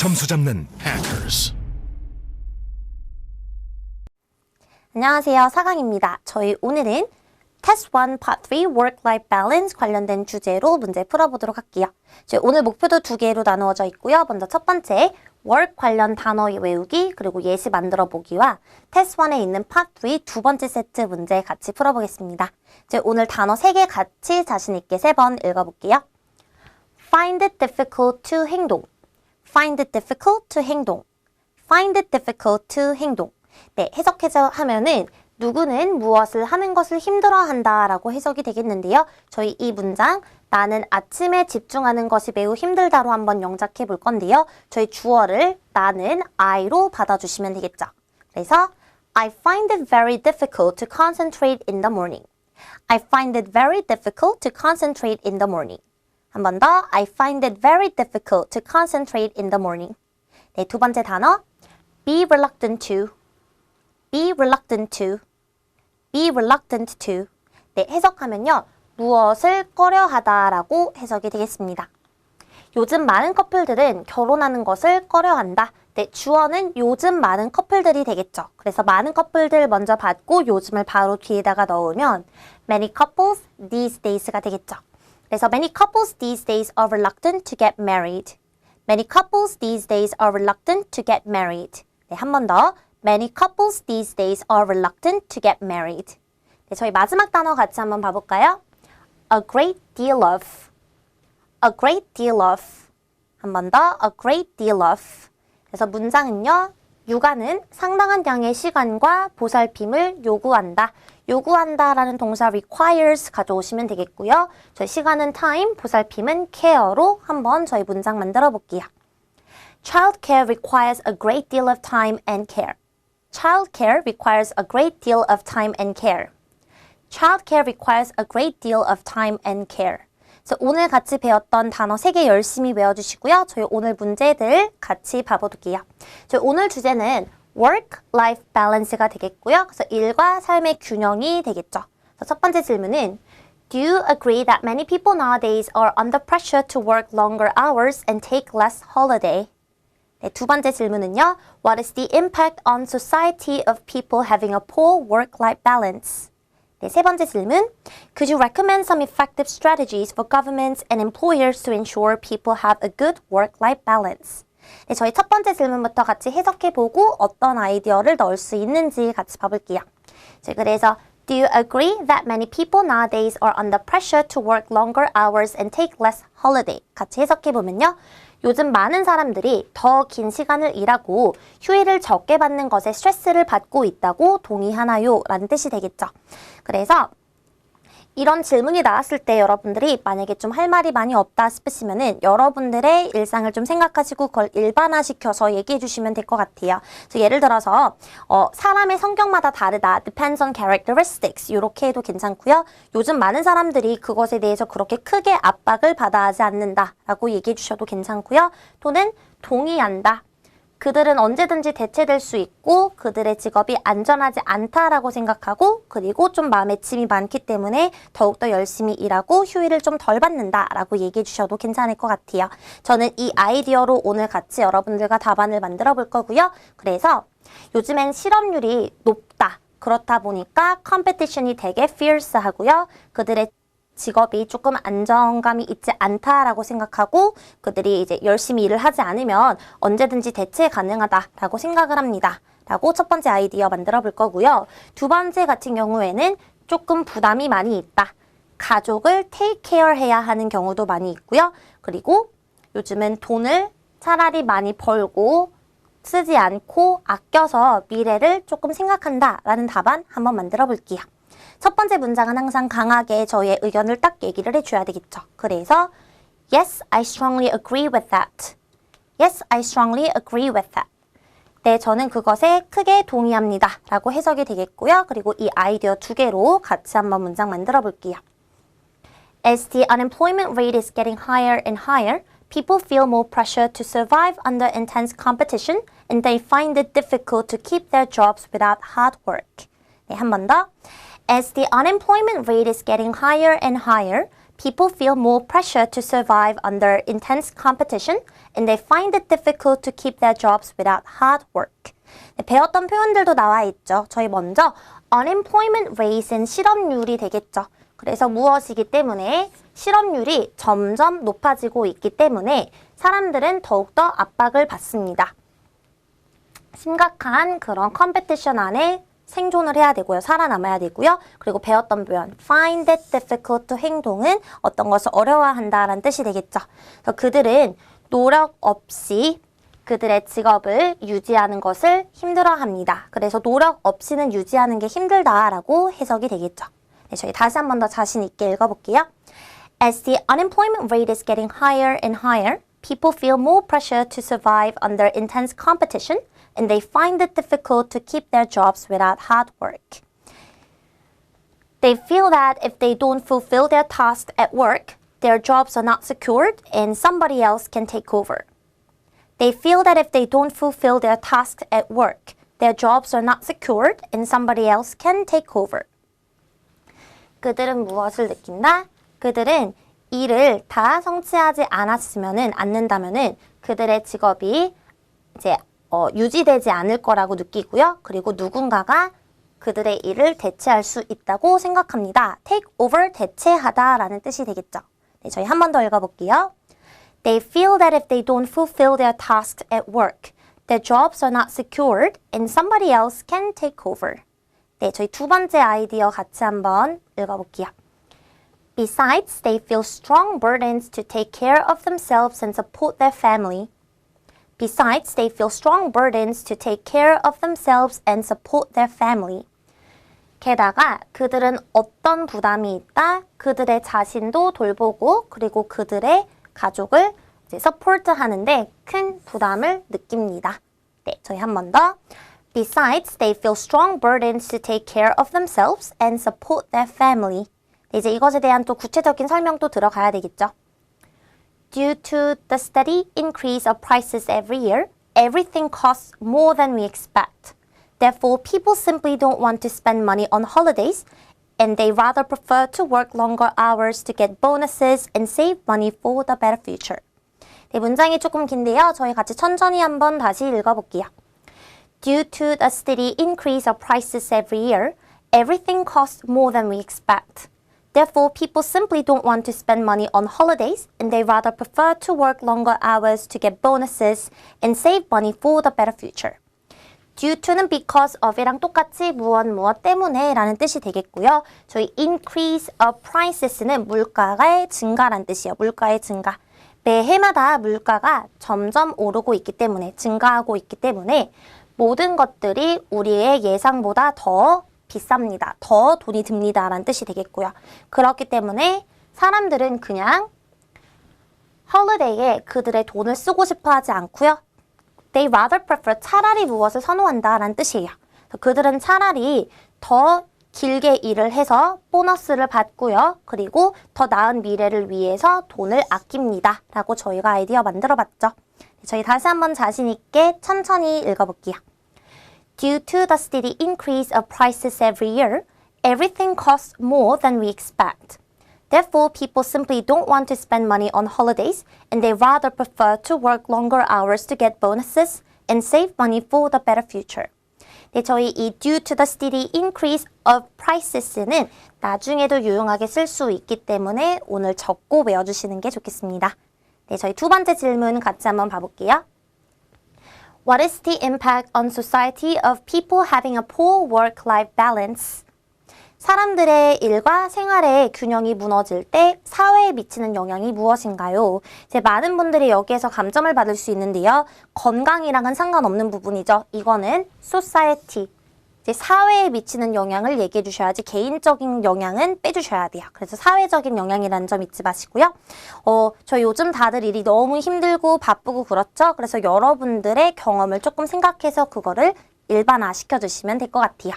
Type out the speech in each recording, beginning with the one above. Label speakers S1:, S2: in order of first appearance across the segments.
S1: 점수 잡는 hackers.
S2: 안녕하세요. 사강입니다. 저희 오늘은 Test 1 Part 3 Work-Life Balance 관련된 주제로 문제 풀어보도록 할게요. 저희 오늘 목표도 두 개로 나누어져 있고요. 먼저 첫 번째, work 관련 단어 외우기 그리고 예시 만들어 보기와 Test 1에 있는 Part 3두 번째 세트 문제 같이 풀어보겠습니다. 저희 오늘 단어 세 개 같이 자신 있게 세 번 읽어볼게요. Find it difficult to 행동. Find it difficult to 행동. Find it difficult to 행동. 네, 해석해서 하면은 누구는 무엇을 하는 것을 힘들어 한다 라고 해석이 되겠는데요. 저희 이 문장 나는 아침에 집중하는 것이 매우 힘들다로 한번 영작해 볼 건데요. 저희 주어를 나는 I로 받아주시면 되겠죠. 그래서 I find it very difficult to concentrate in the morning. I find it very difficult to concentrate in the morning. 한 번 더. I find it very difficult to concentrate in the morning. 네, 두 번째 단어. be reluctant to. be reluctant to. be reluctant to. 네, 해석하면요. 무엇을 꺼려하다라고 해석이 되겠습니다. 요즘 많은 커플들은 결혼하는 것을 꺼려한다. 네, 주어는 요즘 많은 커플들이 되겠죠. 그래서 많은 커플들 먼저 받고 요즘을 바로 뒤에다가 넣으면 many couples these days가 되겠죠. 그래서 many couples these days are reluctant to get married. Many couples these days are reluctant to get married. 네, 한 번 더. Many couples these days are reluctant to get married. 네, 저희 마지막 단어 같이 한번 봐볼까요? A great deal of. A great deal of. 한 번 더. A great deal of. 그래서 문장은요. 육아는 상당한 양의 시간과 보살핌을 요구한다. 요구한다 라는 동사 requires 가져오시면 되겠고요. 저희 시간은 time, 보살핌은 care로 한번 저희 문장 만들어 볼게요. Childcare requires a great deal of time and care. Childcare requires a great deal of time and care. Childcare requires a great deal of time and care. 그래서 오늘 같이 배웠던 단어 3개 열심히 외워주시고요. 저희 오늘 문제들 같이 봐볼게요. 저희 오늘 주제는 work-life balance가 되겠고요. 그래서 일과 삶의 균형이 되겠죠. 그래서 첫 번째 질문은 Do you agree that many people nowadays are under pressure to work longer hours and take less holiday? 네, 두 번째 질문은요. What is the impact on society of people having a poor work-life balance? 네, 세 번째 질문. Could you recommend some effective strategies for governments and employers to ensure people have a good work-life balance? 네, 저희 첫 번째 질문부터 같이 해석해보고 어떤 아이디어를 넣을 수 있는지 같이 봐볼게요. 자, 그래서 Do you agree that many people nowadays are under pressure to work longer hours and take less holiday? 같이 해석해보면요. 요즘 많은 사람들이 더 긴 시간을 일하고 휴일을 적게 받는 것에 스트레스를 받고 있다고 동의하나요? 라는 뜻이 되겠죠. 그래서 이런 질문이 나왔을 때 여러분들이 만약에 좀 할 말이 많이 없다 싶으시면은 여러분들의 일상을 좀 생각하시고 그걸 일반화시켜서 얘기해 주시면 될 것 같아요. 그래서 예를 들어서 어, 사람의 성격마다 다르다. depends on characteristics. 이렇게 해도 괜찮고요. 요즘 많은 사람들이 그것에 대해서 그렇게 크게 압박을 받아 하지 않는다라고 얘기해 주셔도 괜찮고요. 또는 동의한다. 그들은 언제든지 대체될 수 있고 그들의 직업이 안전하지 않다라고 생각하고 그리고 좀 마음에 짐이 많기 때문에 더욱더 열심히 일하고 휴일을 좀 덜 받는다라고 얘기해 주셔도 괜찮을 것 같아요. 저는 이 아이디어로 오늘 같이 여러분들과 답안을 만들어 볼 거고요. 그래서 요즘엔 실업률이 높다. 그렇다 보니까 컴페티션이 되게 fierce 하고요. 그들의 직업이 조금 안정감이 있지 않다라고 생각하고 그들이 이제 열심히 일을 하지 않으면 언제든지 대체 가능하다라고 생각을 합니다. 라고 첫 번째 아이디어 만들어 볼 거고요. 두 번째 같은 경우에는 조금 부담이 많이 있다. 가족을 take care 해야 하는 경우도 많이 있고요. 그리고 요즘은 돈을 차라리 많이 벌고 쓰지 않고 아껴서 미래를 조금 생각한다 라는 답안 한번 만들어 볼게요. 첫 번째 문장은 항상 강하게 저의 의견을 딱 얘기를 해줘야 되겠죠. 그래서 Yes, I strongly agree with that. Yes, I strongly agree with that. 네, 저는 그것에 크게 동의합니다. 라고 해석이 되겠고요. 그리고 이 아이디어 두 개로 같이 한번 문장 만들어 볼게요. As the unemployment rate is getting higher and higher, people feel more pressure to survive under intense competition and they find it difficult to keep their jobs without hard work. 네, 한 번 더. As the unemployment rate is getting higher and higher, people feel more pressure to survive under intense competition and they find it difficult to keep their jobs without hard work. 네, 배웠던 표현들도 나와 있죠. 저희 먼저 unemployment rate는 실업률이 되겠죠. 그래서 무엇이기 때문에 실업률이 점점 높아지고 있기 때문에 사람들은 더욱더 압박을 받습니다. 심각한 그런 컴페티션 안에 생존을 해야 되고요. 살아남아야 되고요. 그리고 배웠던 표현 find it difficult 행동은 어떤 것을 어려워한다라는 뜻이 되겠죠. 그래서 그들은 노력 없이 그들의 직업을 유지하는 것을 힘들어합니다. 그래서 노력 없이는 유지하는 게 힘들다라고 해석이 되겠죠. 네, 저희 다시 한 번 더 자신 있게 읽어볼게요. As the unemployment rate is getting higher and higher, people feel more pressure to survive under intense competition and they find it difficult to keep their jobs without hard work. They feel that if they don't fulfill their tasks at work, their jobs are not secured and somebody else can take over. They feel that if they don't fulfill their tasks at work, their jobs are not secured and somebody else can take over. 그들은 무엇을 느낀다? 그들은 일을 다 성취하지 않았으면은 않는다면은 그들의 직업이 이제 어, 유지되지 않을 거라고 느끼고요. 그리고 누군가가 그들의 일을 대체할 수 있다고 생각합니다. take over 대체하다라는 뜻이 되겠죠. 네, 저희 한 번 더 읽어볼게요. They feel that if they don't fulfill their tasks at work, their jobs are not secured and somebody else can take over. 네, 저희 두 번째 아이디어 같이 한번 읽어볼게요. Besides, they feel strong burdens to take care of themselves and support their family. Besides, they feel strong burdens to take care of themselves and support their family. 게다가 그들은 어떤 부담이 있다? 그들의 자신도 돌보고 그리고 그들의 가족을 이제 서포트 하는데 큰 부담을 느낍니다. 네, 저희 한 번 더. Besides, they feel strong burdens to take care of themselves and support their family. 네, 이제 이것에 대한 또 구체적인 설명도 들어가야 되겠죠. Due to the steady increase of prices every year, everything costs more than we expect. Therefore, people simply don't want to spend money on holidays and they rather prefer to work longer hours to get bonuses and save money for the better future. 네, 문장이 조금 긴데요. 저희 같이 천천히 한번 다시 읽어볼게요. Due to the steady increase of prices every year, everything costs more than we expect. Therefore, people simply don't want to spend money on holidays and they rather prefer to work longer hours to get bonuses and save money for the better future. due to는 because of이랑 똑같이 무엇 무엇 때문에 라는 뜻이 되겠고요. 저희 increase of prices는 물가의 증가란 뜻이에요. 물가의 증가. 매 해마다 물가가 점점 오르고 있기 때문에 증가하고 있기 때문에 모든 것들이 우리의 예상보다 더 비쌉니다. 더 돈이 듭니다. 라는 뜻이 되겠고요. 그렇기 때문에 사람들은 그냥 헐리데이에 그들의 돈을 쓰고 싶어 하지 않고요. They rather prefer 차라리 무엇을 선호한다 라는 뜻이에요. 그들은 차라리 더 길게 일을 해서 보너스를 받고요. 그리고 더 나은 미래를 위해서 돈을 아낍니다. 라고 저희가 아이디어 만들어 봤죠. 저희 다시 한번 자신 있게 천천히 읽어볼게요. Due to the steady increase of prices every year, everything costs more than we expect. Therefore, people simply don't want to spend money on holidays and they rather prefer to work longer hours to get bonuses and save money for the better future. 네, 저희 이 due to the steady increase of prices는 나중에도 유용하게 쓸 수 있기 때문에 오늘 적고 외워주시는 게 좋겠습니다. 네, 저희 두 번째 질문 같이 한번 봐볼게요. What is the impact on society of people having a poor work-life balance? 사람들의 일과 생활의 균형이 무너질 때 사회에 미치는 영향이 무엇인가요? 이제 많은 분들이 여기에서 감점을 받을 수 있는데요. 건강이랑은 상관없는 부분이죠. 이거는 society. 사회에 미치는 영향을 얘기해 주셔야지 개인적인 영향은 빼주셔야 돼요. 그래서 사회적인 영향이라는 점 잊지 마시고요. 어, 저 요즘 다들 일이 너무 힘들고 바쁘고 그렇죠? 그래서 여러분들의 경험을 조금 생각해서 그거를 일반화 시켜주시면 될 것 같아요.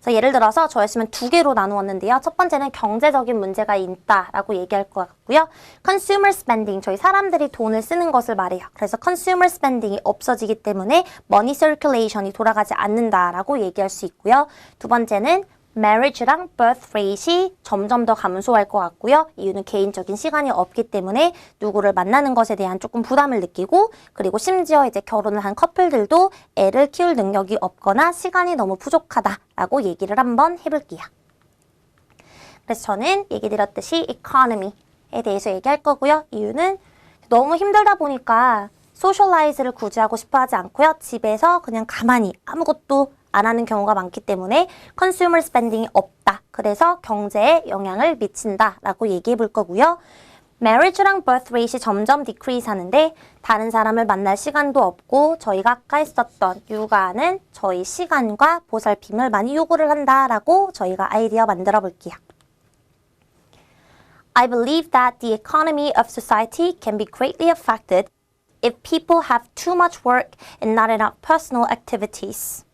S2: 그래서 예를 들어서 저였으면 두 개로 나누었는데요. 첫 번째는 경제적인 문제가 있다라고 얘기할 것 같고요. consumer spending, 저희 사람들이 돈을 쓰는 것을 말해요. 그래서 consumer spending이 없어지기 때문에 money circulation이 돌아가지 않는다라고 얘기할 수 있고요. 두 번째는 marriage랑 birth rate이 점점 더 감소할 것 같고요. 이유는 개인적인 시간이 없기 때문에 누구를 만나는 것에 대한 조금 부담을 느끼고 그리고 심지어 이제 결혼을 한 커플들도 애를 키울 능력이 없거나 시간이 너무 부족하다라고 얘기를 한번 해볼게요. 그래서 저는 얘기 드렸듯이 economy에 대해서 얘기할 거고요. 이유는 너무 힘들다 보니까 소셜라이즈를 굳이 하고 싶어 하지 않고요. 집에서 그냥 가만히 아무것도 안 하는 경우가 많기 때문에 컨슈머 스pen딩이 없다. 그래서 경제에 영향을 미친다 라고 얘기해 볼 거고요. marriage랑 birth rate이 점점 decrease 하는데 다른 사람을 만날 시간도 없고 저희가 아까 했었던 육아는 저희 시간과 보살핌을 많이 요구를 한다라고 저희가 아이디어 만들어 볼게요. I believe that the economy of society can be greatly affected if people have too much work and not enough personal activities.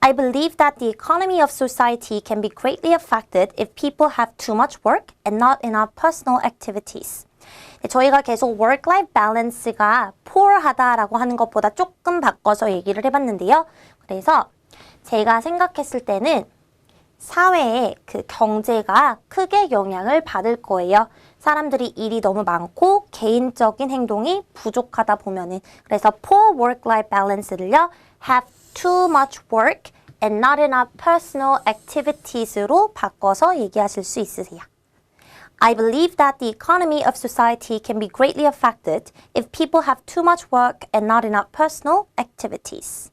S2: I believe that the economy of society can be greatly affected if people have too much work and not enough personal activities. 네, 저희가 계속 work-life balance가 poor하다라고 하는 것보다 조금 바꿔서 얘기를 해봤는데요. 그래서 제가 생각했을 때는 사회에 그 경제가 크게 영향을 받을 거예요. 사람들이 일이 너무 많고 개인적인 행동이 부족하다 보면은 그래서 poor work-life balance를요 have too much work and not enough personal activities로 바꿔서 얘기하실 수 있으세요. I believe that the economy of society can be greatly affected if people have too much work and not enough personal activities.